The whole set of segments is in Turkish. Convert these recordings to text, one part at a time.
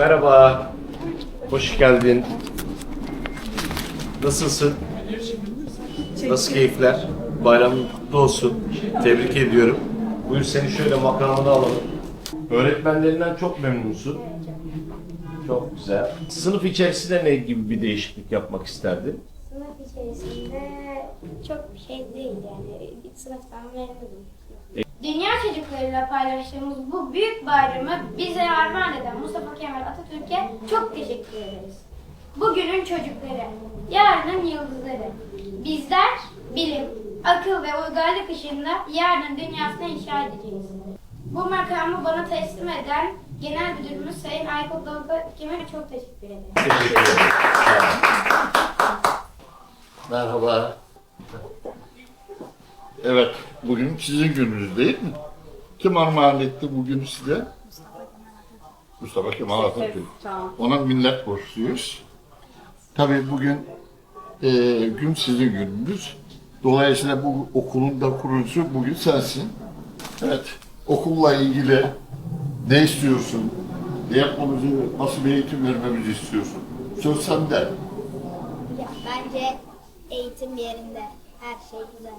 Merhaba. Hoş geldin. Nasılsın? Nasıl keyifler? Bayram kutlu olsun. Tebrik ediyorum. Buyur seni şöyle makamına alalım. Öğretmenlerinden çok memnunsun. Çok güzel. Sınıf içerisinde ne gibi bir değişiklik yapmak isterdin? Sınıf içerisinde çok bir şey değil yani. Sınıftan memnunum. Dünya çocuklarıyla paylaştığımız bu büyük bayramı bize armağan eden Mustafa Atatürk'e çok teşekkür ederiz. Bugünün çocukları, yarının yıldızları. Bizler bilim, akıl ve uygarlık ışığında yarının dünyasını inşa edeceğiz. Bu makamı bana teslim eden Genel Müdürümüz Sayın Aykut Dalga Kemal'e çok teşekkür ederim. Teşekkür ederim. Merhaba. Evet, bugün sizin gününüz değil mi? Kim armağan etti bugün size? Mustafa Kemal Atatürk. Ona millet borçluyuz. Tabii bugün e, gün sizin gününüz. Dolayısıyla bu okulun da kurucusu bugün sensin. Evet, okulla ilgili ne istiyorsun? Ne yapmamızı, nasıl bir eğitim vermemizi istiyorsun? Söz sende. Ya bence eğitim yerinde. Her şey güzel.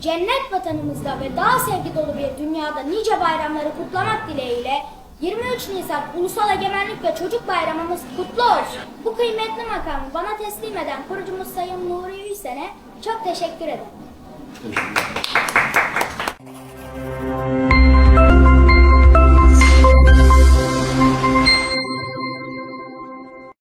Cennet vatanımızda ve daha sevgi dolu bir dünyada nice bayramları kutlamak dileğiyle 23 Nisan Ulusal Egemenlik ve Çocuk Bayramımız kutlu olsun. Bu kıymetli makamı bana teslim eden kurucumuz Sayın Nuri Üsen'e çok teşekkür ederim. Teşekkür ederim.